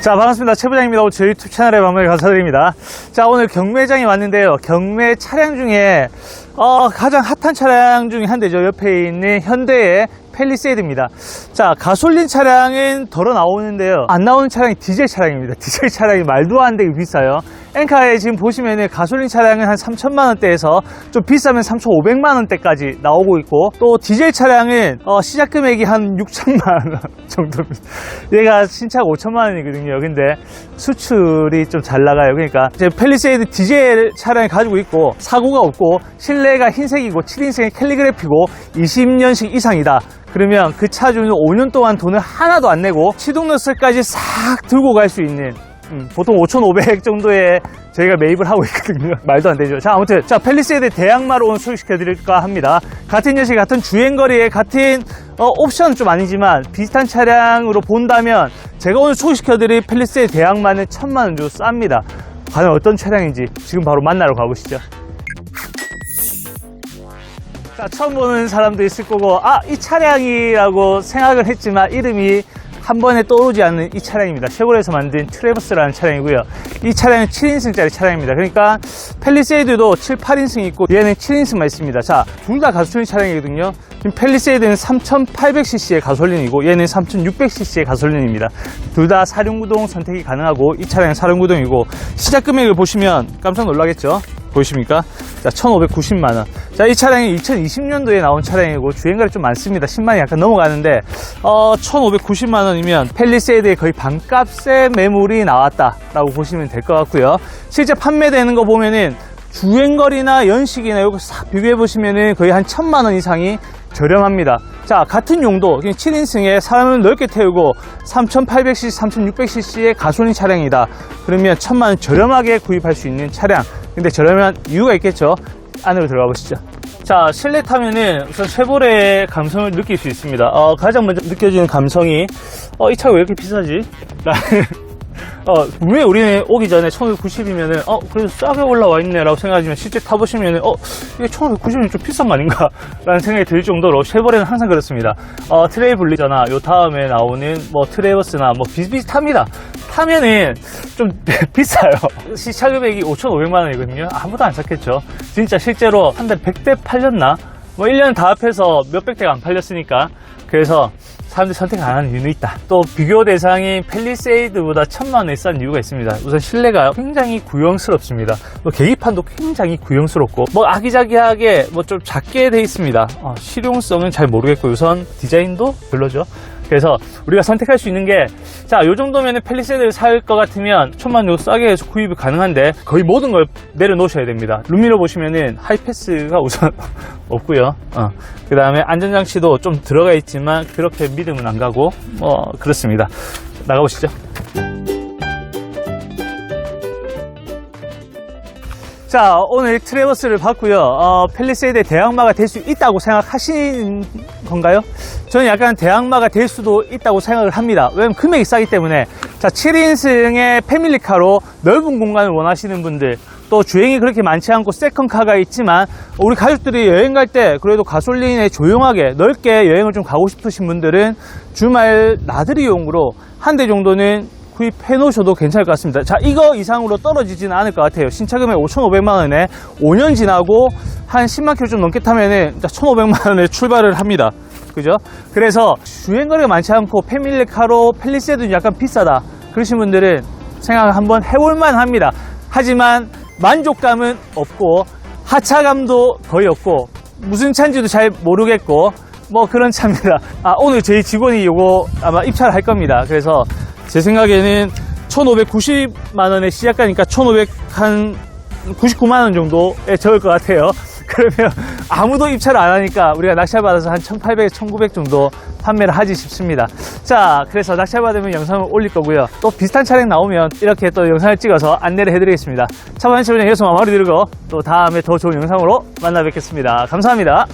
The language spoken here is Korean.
자, 반갑습니다. 최 부장입니다. 오늘 저희 유튜브 채널에 방문해 감사드립니다. 자, 오늘 경매장에 왔는데요. 경매 차량 중에, 어, 가장 핫한 차량 중에 한 대죠. 옆에 있는 현대의 펠리세이드입니다. 자, 가솔린 차량은 덜어 나오는데요. 안 나오는 차량이 디젤 차량입니다. 디젤 차량이 말도 안 되게 비싸요. 엔카에 지금 보시면은 가솔린 차량은 한 3천만 원대에서 좀 비싸면 3,500만 원대까지 나오고 있고 또 디젤 차량은 어, 시작 금액이 한 6천만 원 정도입니다. 얘가 신차가 5천만 원이거든요. 근데 수출이 좀 잘 나가요. 그러니까 이제 펠리세이드 디젤 차량을 가지고 있고 사고가 없고 실내가 흰색이고 7인승의 캘리그래피고 20년식 이상이다. 그러면 그 차 주는 5년 동안 돈을 하나도 안 내고 시동너스까지 싹 들고 갈 수 있는 음, 보통 5,500 정도에 저희가 매입을 하고 있거든요. 말도 안 되죠. 자, 아무튼, 자, 펠리세이드 대항마로 오늘 소개시켜 드릴까 합니다. 같은 녀석, 같은 주행거리에 같은, 어, 옵션은 좀 아니지만 비슷한 차량으로 본다면 제가 오늘 소개시켜 드릴 펠리세이드 대항마는 천만 원 정도 쌉니다. 과연 어떤 차량인지 지금 바로 만나러 가보시죠. 자, 처음 보는 사람도 있을 거고, 아, 이 차량이라고 생각을 했지만 이름이 한 번에 떠오르지 않는 이 차량입니다. 쉐보레에서 만든 트레버스라는 차량이고요. 이 차량은 7인승짜리 차량입니다. 그러니까 펠리세이드도 7, 8인승이 있고 얘는 7인승만 있습니다. 자, 둘 다 가솔린 차량이거든요. 지금 펠리세이드는 3,800cc의 가솔린이고 얘는 3,600cc의 가솔린입니다. 둘 다 사륜구동 선택이 가능하고 이 차량은 사륜구동이고 시작 금액을 보시면 깜짝 놀라겠죠? 보이십니까? 자, 1,590만원. 자, 이 차량이 2020년도에 나온 차량이고 주행거리 좀 많습니다. 10만이 약간 넘어가는데, 어, 1,590만원이면 펠리세이드의 거의 반값의 매물이 나왔다라고 보시면 될 것 같고요. 실제 판매되는 거 보면은 주행거리나 연식이나 이거 싹 비교해 보시면은 거의 한 1,000만원 이상이 저렴합니다. 자, 같은 용도, 7인승에 사람을 넓게 태우고 3,800cc, 3,600cc의 가솔린 차량이다. 그러면 1,000만원 저렴하게 구입할 수 있는 차량. 근데 저렴한 이유가 있겠죠? 안으로 들어가 보시죠. 자, 실내 타면은 우선 쉐보레의 감성을 느낄 수 있습니다. 어, 가장 먼저 느껴지는 감성이, 어, 이 차가 왜 이렇게 비싸지? 라는 어, 분명히 우리는 오기 전에 1590이면은, 어, 그래도 싸게 올라와 있네, 라고 생각하지만, 실제 타보시면은, 어, 이게 1590이면 좀 비싼 거 아닌가? 라는 생각이 들 정도로, 쉐보레는 항상 그렇습니다. 어, 트레이블리저나, 요 다음에 나오는, 뭐, 트레버스나, 뭐, 비슷비슷합니다. 타면은, 좀 비싸요. 시차 금액이 5,500만 원이거든요. 아무도 안 샀겠죠. 진짜 실제로 한달 100대 팔렸나? 뭐 1년 다 합해서 몇백 대가 안 팔렸으니까 그래서 사람들이 선택 안 하는 이유는 있다. 또 비교 대상인 펠리세이드보다 천만 원에 싼 이유가 있습니다. 우선 실내가 굉장히 구형스럽습니다. 뭐 계기판도 굉장히 구형스럽고 뭐 아기자기하게 뭐 좀 작게 돼 있습니다. 어, 실용성은 잘 모르겠고 우선 디자인도 별로죠. 그래서 우리가 선택할 수 있는 게, 자, 요 정도면 펠리세이드를 살 것 같으면 천만 원 싸게 해서 구입이 가능한데 거의 모든 걸 내려놓으셔야 됩니다. 룸미러 보시면은 하이패스가 우선 없고요. 어. 그 다음에 안전장치도 좀 들어가 있지만 그렇게 믿음은 안 가고, 뭐, 그렇습니다. 나가보시죠. 자, 오늘 트레버스를 봤고요. 어, 펠리세이드의 대항마가 될 수 있다고 생각하시는 건가요? 저는 약간 대항마가 될 수도 있다고 생각을 합니다. 왜냐면 금액이 싸기 때문에. 자, 7인승의 패밀리카로 넓은 공간을 원하시는 분들, 또 주행이 그렇게 많지 않고 세컨카가 있지만 우리 가족들이 여행 갈 때 그래도 가솔린에 조용하게 넓게 여행을 좀 가고 싶으신 분들은 주말 나들이용으로 한 대 정도는 구입해 놓으셔도 괜찮을 것 같습니다. 자, 이거 이상으로 떨어지지는 않을 것 같아요. 신차 금액 5,500만 원에 5년 지나고 한 10만 킬로 좀 넘게 타면은 1,500만 원에 출발을 합니다. 그죠? 그래서 주행거리가 많지 않고 패밀리카로 펠리세이드는 약간 비싸다. 그러신 분들은 생각 한번 해볼만 합니다. 하지만 만족감은 없고 하차감도 거의 없고 무슨 차인지도 잘 모르겠고 뭐 그런 차입니다. 아, 오늘 저희 직원이 요거 아마 입찰을 할 겁니다. 그래서 제 생각에는 1,590만 원의 시작가니까 1,500한 99만 원 정도에 적을 것 같아요. 그러면 아무도 입찰을 안 하니까 우리가 낙찰 받아서 한 1,800, 1,900 정도 판매를 하지 싶습니다. 자, 그래서 낙찰 받으면 영상을 올릴 거고요. 또 비슷한 차량 나오면 이렇게 또 영상을 찍어서 안내를 해드리겠습니다. 차량 여기서 마무리 드리고 또 다음에 더 좋은 영상으로 만나 뵙겠습니다. 감사합니다.